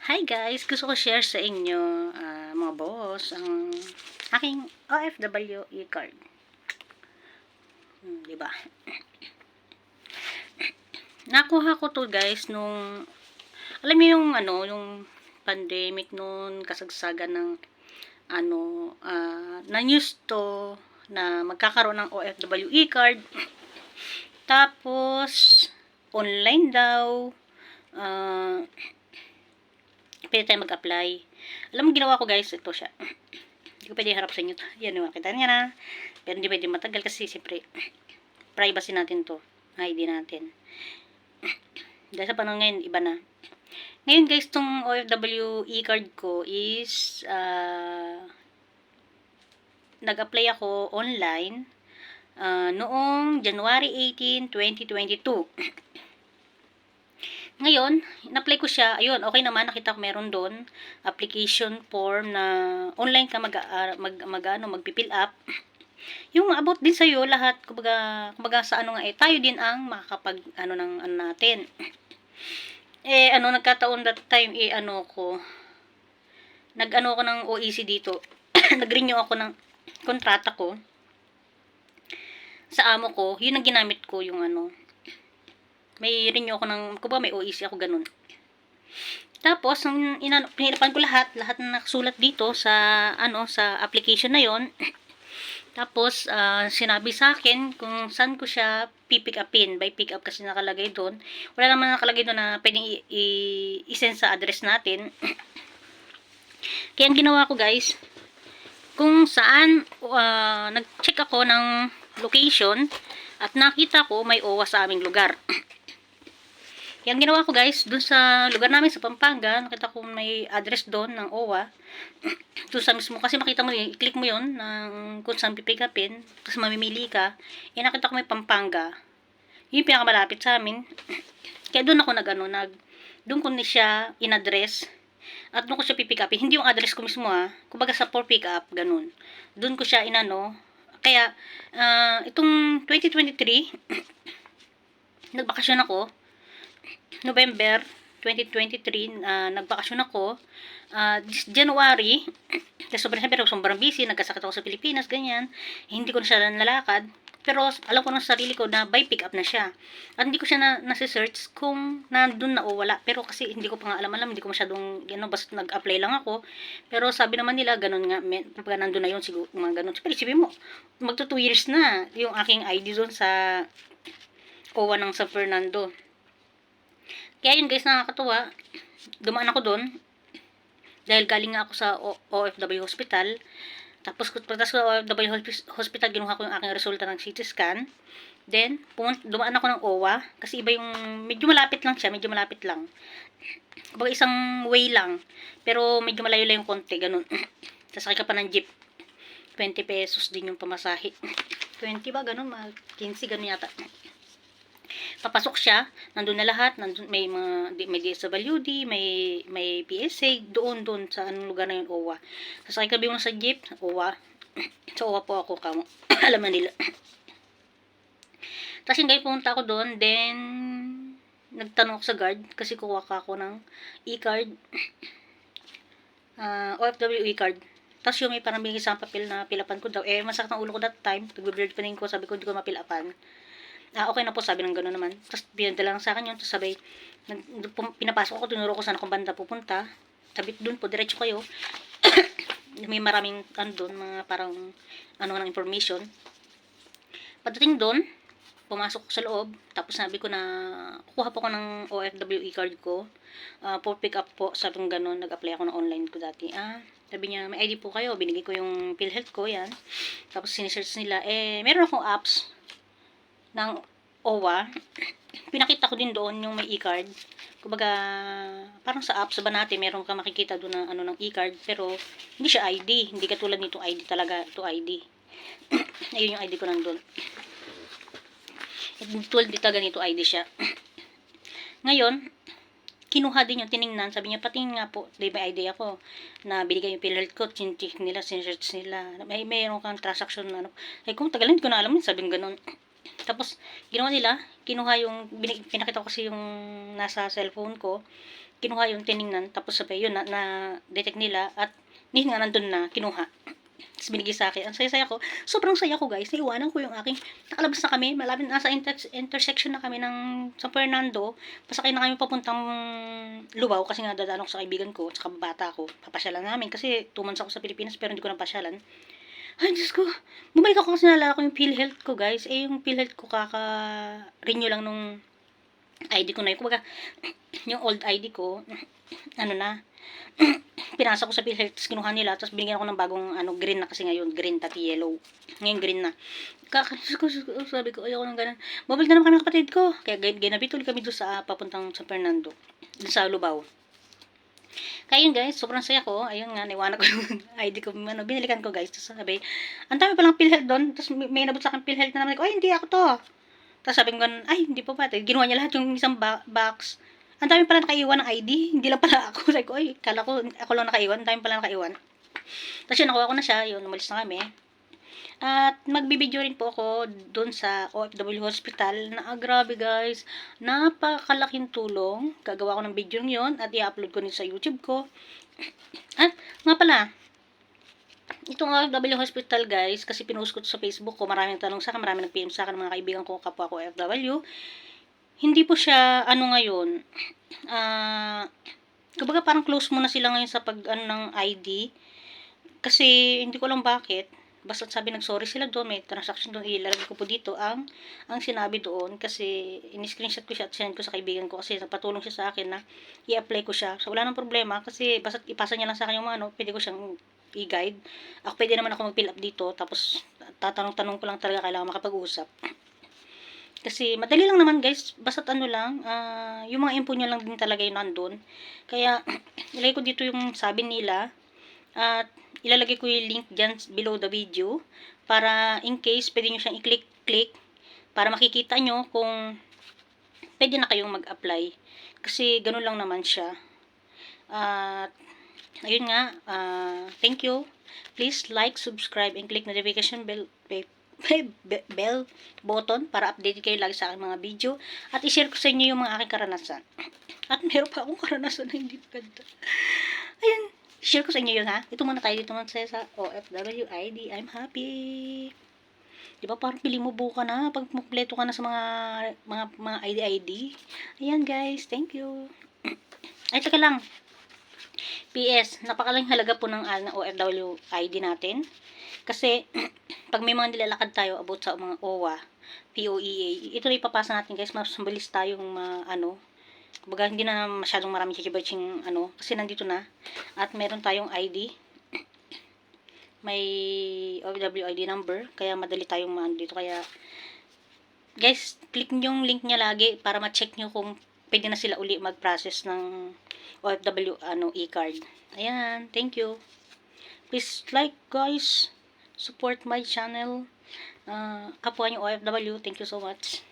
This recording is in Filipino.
Hi guys! Gusto ko share sa inyo, ah, mga boss, ang aking OFW e-card. Hmm, di ba? Nakuha ko to guys nung, alam niyo yung ano, yung pandemic noon, kasagsagan ng ano, ah, na news to na magkakaroon ng OFW e-card. Tapos, online daw, ah, pwede tayo mag-apply. Alam mo, ginawa ko guys, ito siya. Hindi ko pwede harap sa inyo. Yan, yung kita niya na. Pero hindi pwede matagal kasi siyempre, privacy natin to. ID natin. Dahil sa panahon ngayon, iba na. Ngayon guys, tong OFW e-card ko is, ah, nag-apply ako online ah, noong January 18, 2022. Ngayon, in-apply ko siya. Ayun, okay naman. Nakita ko meron doon. Application form na online ka mag, ah, mag, mag, ano, magpipill up. Yung about din sa'yo, lahat, kumbaga, kumbaga sa ano nga eh, tayo din ang makakapag, ano, ng, ano natin. Eh, ano, nagkataon that time, eh, ano ko, nag-ano ko ng OEC dito. Nag-renew ako ng kontrata ko sa amo ko. Yun ang ginamit ko, yung ano, may renew ako ng, kumbaga may OEC ako ganun. Tapos, nung inan, pinilipan ko lahat, lahat na nakasulat dito sa, ano, sa application na yon Tapos, ah, sinabi sa akin kung saan ko siya pipick upin. By pick up kasi nakalagay doon. Wala naman nakalagay doon na pwedeng i-send sa address natin. Kaya ang ginawa ko guys, kung saan ah, nag-check ako ng location at nakita ko may OWA sa aming lugar. Ang ginawa ko guys, dun sa lugar namin sa Pampanga, nakita ko may address doon ng OWA. doon sa mismo, kasi makita mo yun, i-click mo yun ng kung saan pipick upin, tapos mamimili ka, eh nakita ko may Pampanga. Yun yung pinakamalapit sa amin. Kaya doon ako nag, ano, nag, doon ko ni siya in-address, at doon ko siya pipick. Hindi yung address ko mismo ha, kumbaga sa for pick up, ganun. Doon ko siya inano, kaya, ah, itong 2023, nagbakasyon ako, November 2023, ah, nagbakasyon ako. This January, kasi sobrang siyempre sobrang busy, nagkasakit ako sa Pilipinas, ganyan. Hindi ko na siya nalakad. Pero alam ko ng sarili ko na by pick up na siya. At hindi ko siya na, nasi-search kung nandun na o wala. Pero kasi hindi ko pa nga alam-alam, hindi ko masyadong, know, basta nag-apply lang ako. Pero sabi naman nila, ganun nga, may, pag nandun na yun, siguro, mga ganun. Pero isipin mo, magto 2 years na yung aking ID doon sa OWA ng San Fernando. Kaya yun guys, nakakatuwa. Dumaan ako doon. Dahil galing nga ako sa O- OFW hospital. Tapos pagtas ko sa OFW hospi- hospital, ginuha ko yung aking resulta ng CT scan. Then, dumaan ako ng OWA. Kasi iba yung, medyo malapit lang siya, medyo malapit lang. Kumbaga isang way lang. Pero medyo malayo lang yung konti, ganun. Sasakay ka pa ng jeep. 20 pesos din yung pamasahe. 20 ba? Ganun, mga 15, ganun yata papasok siya, nandun na lahat, nandun, may mga, may DSWD, may, may PSA, doon, doon, sa anong lugar na yun, OWA. Sasakay ka mo sa jeep, OWA. sa OWA po ako, kamo. Alam na nila. Tapos yung pumunta ako doon, then, nagtanong ako sa guard, kasi kuha ka ako ng e-card, ah OFW e-card. Tapos yung may parang bigay sa papel na pilapan ko daw. Eh, masakit ang ulo ko that time. Nag-blurred pa ko. Sabi ko, hindi ko mapilapan. Ah, okay na po, sabi ng gano'n naman. Tapos pinadala lang sa akin yun. Tapos sabay, nag, pinapasok ako, tinuro ko saan akong banda pupunta. Sabi doon po, diretso kayo. May maraming, ano doon, mga parang, ano ng information. Pagdating doon, pumasok ko sa loob. Tapos sabi ko na, kukuha po ko ng OFW e-card ko. Ah, for pick up po, sabi ng gano'n, nag-apply ako ng online ko dati. Ah, sabi niya, may ID po kayo. Binigay ko yung PhilHealth ko, yan. Tapos sinesearch nila, eh, meron akong apps ng OWA, pinakita ko din doon yung may e-card. Kumbaga, parang sa apps ba natin, meron ka makikita doon na ano ng e-card, pero hindi siya ID. Hindi katulad nitong ID talaga. Ito ID. Ayun yung ID ko nandun. Tulad dito ganito ID siya. Ngayon, kinuha din yung tiningnan. Sabi niya, patingin nga po, di ba ID ako, na binigay yung PhilHealth ko, chintik nila, sinesearch nila. May mayroon kang transaction na ano. Ay, kung tagal, hindi ko na alam sabi ng ganun. Tapos, ginawa nila, kinuha yung, binig, pinakita ko kasi yung nasa cellphone ko, kinuha yung tiningnan, tapos sabay yun na, na detect nila at yun nga nandun na kinuha. Tapos binigay sa akin. Ang saya-saya ko. Sobrang saya ko guys. Naiwanan ko yung aking, nakalabas na kami. Malapit nasa inter- intersection na kami ng San Fernando. Pasakay na kami papuntang Lubaw kasi nga dadaan ako sa kaibigan ko, tsaka bata ko. Papasyalan namin kasi 2 months ako sa Pilipinas pero hindi ko napasyalan. Ay, Diyos ko. Bumalik ako kasi nalala ko yung PhilHealth ko, guys. Eh, yung PhilHealth ko kaka-renew lang nung ID ko na yun. Kumbaga, yung old ID ko, ano na, pinasa ko sa PhilHealth, tapos kinuha nila, tapos binigyan ako ng bagong, ano, green na kasi ngayon, green, tati yellow. Ngayon, green na. Kaka, ko, sabi ko, ayoko ng ganun. Babalik na naman kami ng kapatid ko. Kaya, ginabi tuloy kami doon sa, papuntang San Fernando. Sa Lubao. Kaya yun guys, sobrang saya ko. Ayun nga, naiwanan ko yung ID ko. Ano, binalikan ko guys. Tapos sabi, ang dami palang PhilHealth doon. Tapos may, may nabot sa akin PhilHealth na naman. Ay, hindi ako to. Tapos sabi ko, ay, hindi pa ba. Ginawa niya lahat yung isang box. Ang dami pala nakaiwan ng ID. Hindi lang pala ako. Sabi ko, ay, kala ko, ako lang nakaiwan. Ang dami pala nakaiwan. Tapos yun, nakuha ko na siya. Yun, umalis na kami. At magbibideo rin po ako doon sa OFW Hospital na ah, grabe guys, napakalaking tulong. Gagawa ko ng video yon at i-upload ko din sa YouTube ko. At nga pala, itong OFW Hospital guys, kasi pinost ko sa Facebook ko, maraming tanong sa akin, maraming nag-PM sa akin, mga kaibigan ko, kapwa ko OFW. Hindi po siya, ano ngayon, ah, kumbaga parang close muna sila ngayon sa pag, ano, ng ID. Kasi, hindi ko alam bakit, basta sabi nag-sorry sila doon, may transaction doon, ilalagay ko po dito ang, ang sinabi doon, kasi in-screenshot ko siya at sinend ko sa kaibigan ko, kasi nagpatulong siya sa akin na i-apply ko siya. So, wala nang problema, kasi basta ipasa niya lang sa akin yung ano, pwede ko siyang i-guide. Ako pwede naman ako mag-fill up dito, tapos tatanong-tanong ko lang talaga kailangan makapag-usap. Kasi madali lang naman guys, basta ano lang, ah, yung mga info niya lang din talaga yung nandun. Kaya, ilagay ko dito yung sabi nila, at ilalagay ko yung link dyan below the video, para in case, pwede nyo siyang i-click-click, para makikita nyo kung pwede na kayong mag-apply. Kasi ganun lang naman siya. At, ayun nga, ah, thank you. Please like, subscribe, and click notification bell, be- be- bell button para updated kayo lagi sa aking mga video. At i-share ko sa inyo yung mga aking karanasan. At meron pa akong karanasan na hindi maganda. Ayun, share ko sa inyo yun ha. Ito muna tayo dito muna sa sa OFW ID. I'm happy. Di ba parang pili mo buka na pag kumpleto ka na sa mga mga mga ID ID. Ayan guys, thank you. Ay, teka lang. PS, napakalang halaga po ng, ah, ng OFW ID natin. Kasi, pag may mga nilalakad tayo about sa mga OWA, POEA, ito na ipapasa natin guys, mas mabilis tayong ma, ano, kumbaga hindi na masyadong maraming chichibaching ano, kasi nandito na. At meron tayong ID. May OFW ID number, kaya madali tayong maano dito. Kaya, guys, click nyo yung link niya lagi para ma-check nyo kung pwede na sila uli mag-process ng OFW ano, e-card. Ayan, thank you. Please like guys, support my channel. Uh, kapwa nyo OFW, thank you so much.